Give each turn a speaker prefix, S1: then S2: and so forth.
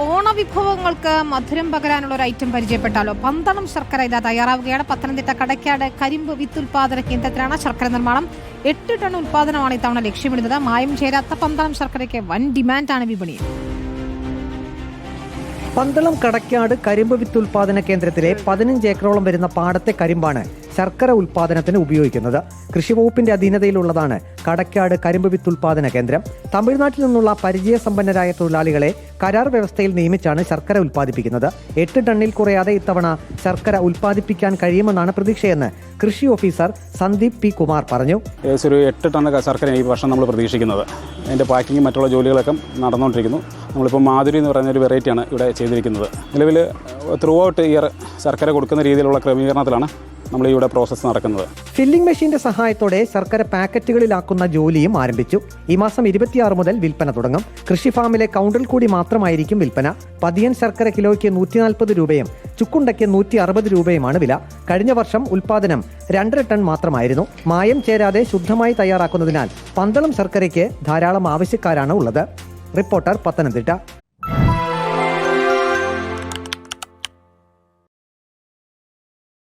S1: ഓണവിഭവങ്ങൾക്ക് മധുരം പകരാനുള്ള ഒരു ഐറ്റം പരിചയപ്പെട്ടാലോ? പന്തളം ശർക്കര ഇതാ തയ്യാറാവുകയാണ്. പത്തനംതിട്ട കടക്കാട് കരിമ്പ് വിത്ത് ഉൽപാദന കേന്ദ്രത്തിലാണ് ശർക്കര നിർമ്മാണം. എട്ട് ടൺ ഉൽപാദനമാണ് ഇത്തവണ ലക്ഷ്യമിടുന്നത്. മായം ചേരാത്ത പന്തളം ശർക്കരയ്ക്ക് വൻ ഡിമാൻഡാണ് വിപണിയിൽ
S2: പന്തളം കടക്കാട് കരിമ്പ് വിത്ത് ഉൽപാദന കേന്ദ്രത്തിലെ പതിനഞ്ച് ഏക്കറോളം വരുന്ന പാടത്തെ കരിമ്പാണ് ശർക്കര ഉൽപ്പാദനത്തിന് ഉപയോഗിക്കുന്നത്. കൃഷിവകുപ്പിന്റെ അധീനതയിലുള്ളതാണ് കടക്കാട് കരിമ്പ് വിത്ത് ഉൽപ്പാദന കേന്ദ്രം. തമിഴ്നാട്ടിൽ നിന്നുള്ള പരിചയസമ്പന്നരായ തൊഴിലാളികളെ കരാർ വ്യവസ്ഥയിൽ നിയമിച്ചാണ് ശർക്കര ഉൽപ്പാദിപ്പിക്കുന്നത്. എട്ട് ടണ്ണിൽ കുറയാതെ ഇത്തവണ ശർക്കര ഉൽപ്പാദിപ്പിക്കാൻ കഴിയുമെന്നാണ് പ്രതീക്ഷയെന്ന് കൃഷി ഓഫീസർ സന്ദീപ് പി കുമാർ പറഞ്ഞു.
S3: എട്ട് ടൺ ശർക്കര ഈ വർഷം നമ്മൾ പ്രതീക്ഷിക്കുന്നത്. അതിന്റെ പാക്കിങ്ങും മറ്റുള്ള ജോലികളൊക്കെ നടന്നുകൊണ്ടിരിക്കുന്നു. നമ്മളിപ്പോൾ മാധുരി എന്ന് പറയുന്ന ഒരു വെറൈറ്റിയാണ് ഇവിടെ ചെയ്തിരിക്കുന്നത്. നിലവിൽ ത്രൂ ഔട്ട് ഇയർ ശർക്കര കൊടുക്കുന്ന രീതിയിലുള്ള ക്രമീകരണത്തിലാണ് നമ്മൾ ഇവിടെ പ്രോസസ്സ് നടക്കുന്നത്
S2: ഫില്ലിംഗ് മെഷീന്റെ സഹായത്തോടെ ശർക്കര പാക്കറ്റുകളിലാക്കുന്ന ജോലിയും ആരംഭിച്ചു. ഈ മാസം ഇരുപത്തിയാറ് മുതൽ വിൽപ്പന തുടങ്ങും. കൃഷി ഫാമിലെ കൗണ്ടറിൽ കൂടി മാത്രമായിരിക്കും വിൽപ്പന. പതിയൻ ശർക്കര കിലോയ്ക്ക് നൂറ്റി നാൽപ്പത് രൂപയും ചുക്കുണ്ടയ്ക്ക് നൂറ്റി അറുപത് രൂപയുമാണ് വില. കഴിഞ്ഞ വർഷം ഉൽപാദനം രണ്ടര ടൺ മാത്രമായിരുന്നു. മായം ചേരാതെ ശുദ്ധമായി തയ്യാറാക്കുന്നതിനാൽ പന്തളം ശർക്കരയ്ക്ക് ധാരാളം ആവശ്യക്കാരാണ് ഉള്ളത്. റിപ്പോർട്ടർ പത്തനംതിട്ട.